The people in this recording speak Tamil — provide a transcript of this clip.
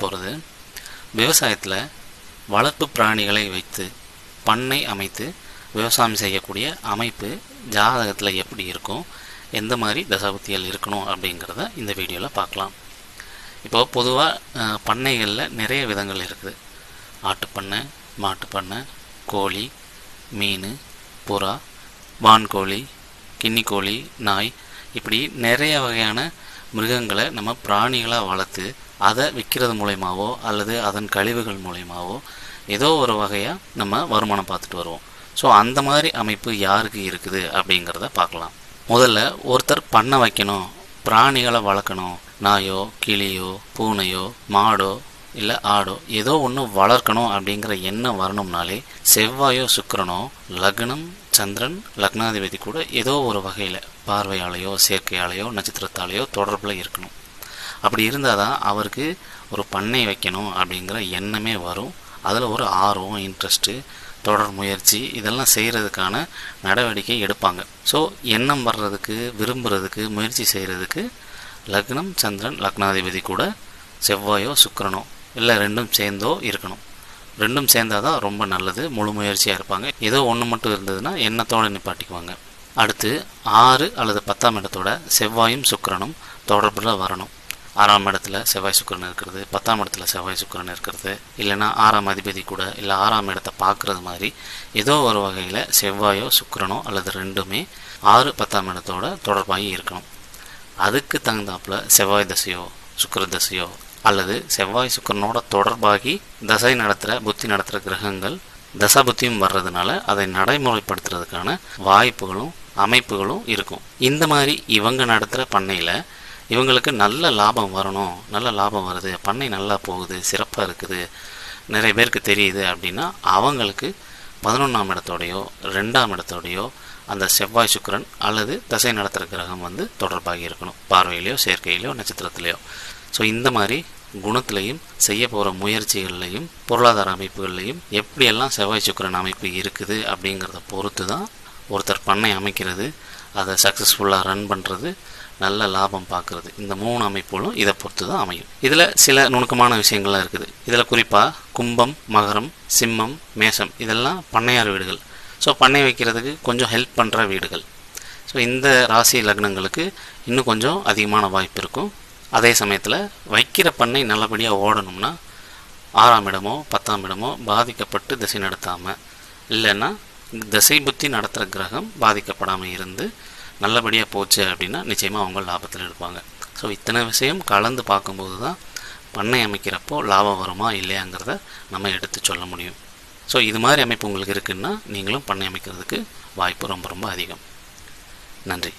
போகிறது விவசாயத்தில் வளர்ப்பு பிராணிகளை வைத்து பண்ணை அமைத்து விவசாயம் செய்யக்கூடிய அமைப்பு ஜாதகத்தில் எப்படி இருக்கும் எந்த மாதிரி தசாபுத்திகள் இருக்கணும் அப்படிங்கிறத இந்த வீடியோவில் பார்க்கலாம். இப்போ பொதுவாக பண்ணைகளில் நிறைய விதங்கள் இருக்குது. ஆட்டுப்பண்ணை மாட்டுப்பண்ணை கோழி மீன் புறா வான்கோழி கின்னிக்கோழி நாய் இப்படி நிறைய வகையான மிருகங்களை நம்ம பிராணிகளாக வளர்த்து அதை விற்கிறது மூலயமாவோ அல்லது அதன் கழிவுகள் மூலயமாவோ ஏதோ ஒரு வகையாக நம்ம வருமானம் பார்த்துட்டு வருவோம். ஸோ அந்த மாதிரி அமைப்பு யாருக்கு இருக்குது அப்படிங்கிறத பார்க்கலாம். முதல்ல ஒருத்தர் பண்ண வைக்கணும் பிராணிகளை வளர்க்கணும். நாயோ கிளியோ பூனையோ மாடோ இல்லை ஆடோ ஏதோ ஒன்று வளர்க்கணும் அப்படிங்கிற எண்ணம் வரணும்னாலே செவ்வாயோ சுக்கரனோ லக்னம் சந்திரன் லக்னாதிபதி கூட ஏதோ ஒரு வகையில் பார்வையாலேயோ சேர்க்கையாலேயோ நட்சத்திரத்தாலேயோ தொடர்பில் இருக்கணும். அப்படி இருந்தால் தான் அவருக்கு ஒரு பண்ணை வைக்கணும் அப்படிங்கிற எண்ணமே வரும். அதில் ஒரு ஆர்வம் இன்ட்ரெஸ்ட்டு தொடர் முயற்சி இதெல்லாம் செய்கிறதுக்கான நடவடிக்கை எடுப்பாங்க. ஸோ எண்ணம் வர்றதுக்கு விரும்புகிறதுக்கு முயற்சி செய்கிறதுக்கு லக்னம் சந்திரன் லக்னாதிபதி கூட செவ்வாயோ சுக்கரனோ இல்லை ரெண்டும் சேர்ந்தோ இருக்கணும். ரெண்டும் சேர்ந்தால் தான் ரொம்ப நல்லது முழு முயற்சியாக இருப்பாங்க. ஏதோ ஒன்று மட்டும் இருந்ததுன்னா எண்ணத்தோடு நிப்பாட்டிக்குவாங்க. அடுத்து ஆறு அல்லது பத்தாம் இடத்தோட செவ்வாயும் சுக்கரனும் தொடர்பில் வரணும். ஆறாம் இடத்துல செவ்வாய் சுக்கரன் இருக்கிறது பத்தாம் இடத்துல செவ்வாய் சுக்கரன் இருக்கிறது. இல்லைனா ஆறாம் அதிபதி கூட இல்லை ஆறாம் இடத்தை பார்க்குறது மாதிரி ஏதோ ஒரு வகையில் செவ்வாயோ சுக்கரனோ அல்லது ரெண்டுமே ஆறு பத்தாம் இடத்தோட தொடர்பாகி இருக்கணும். அதுக்கு தகுந்தாப்புல செவ்வாய் தசையோ சுக்கர தசையோ அல்லது செவ்வாய் சுக்கரனோட தொடர்பாகி தசை நடத்துகிற புத்தி நடத்துகிற கிரகங்கள் தசா புத்தியும் வர்றதுனால அதை நடைமுறைப்படுத்துறதுக்கான வாய்ப்புகளும் அமைப்புகளும் இருக்கும். இந்த மாதிரி இவங்க நடத்துகிற பண்ணையில் இவங்களுக்கு நல்ல லாபம் வரணும். நல்ல லாபம் வருது. பண்ணை நல்லா போகுது. சிறப்பாக இருக்குது. நிறைய பேருக்கு தெரியுது அப்படின்னா அவங்களுக்கு பதினொன்றாம் இடத்தோடையோ ரெண்டாம் இடத்தோடையோ அந்த செவ்வாய் சுக்கரன் அல்லது தசை நடத்துகிற கிரகம் வந்து தொடர்பாகி இருக்கணும். பார்வையிலையோ சேர்க்கையிலையோ நட்சத்திரத்திலையோ. ஸோ இந்த மாதிரி குணத்திலையும் செய்ய போகிற முயற்சிகள்லையும் பொருளாதார அமைப்புகள்லையும் எப்படியெல்லாம் செவ்வாய் சுக்கரன் அமைப்பு இருக்குது அப்படிங்கிறத பொறுத்து தான் ஒருத்தர் பண்ணை அமைக்கிறது. அதை சக்ஸஸ்ஃபுல்லாக ரன் பண்ணுறது நல்ல லாபம் பார்க்குறது. இந்த மூணு அமைப்புகளும் இதை பொறுத்து தான் அமையும். இதில் சில நுணுக்கமான விஷயங்கள்லாம் இருக்குது. இதில் குறிப்பாக கும்பம் மகரம் சிம்மம் மேஷம். இதெல்லாம் பண்ணையார் வீடுகள். ஸோ பண்ணை வைக்கிறதுக்கு கொஞ்சம் ஹெல்ப் பண்ணுற வீடுகள். ஸோ இந்த ராசி லக்னங்களுக்கு இன்னும் கொஞ்சம் அதிகமான வாய்ப்பு இருக்கும். அதே சமயத்தில் வைக்கிற பண்ணை நல்லபடியாக ஓடணும்னா ஆறாம் இடமோ பத்தாம் இடமோ பாதிக்கப்பட்டு திசை நடத்தாமல் இல்லைன்னா திசை புத்தி நடத்துகிற கிரகம் பாதிக்கப்படாமல் இருந்து நல்லபடியாக போச்சு அப்படின்னா நிச்சயமாக அவங்க லாபத்தில் எடுப்பாங்க ஸோ இத்தனை விஷயம் கலந்து பார்க்கும்போது தான் பண்ணை அமைக்கிறப்போ லாபம் வருமா இல்லையாங்கிறத நம்ம எடுத்து சொல்ல முடியும். ஸோ இது மாதிரி அமைப்பு உங்களுக்கு இருக்குன்னா நீங்களும் பண்ணை அமைக்கிறதுக்கு வாய்ப்பு ரொம்ப ரொம்ப அதிகம். நன்றி.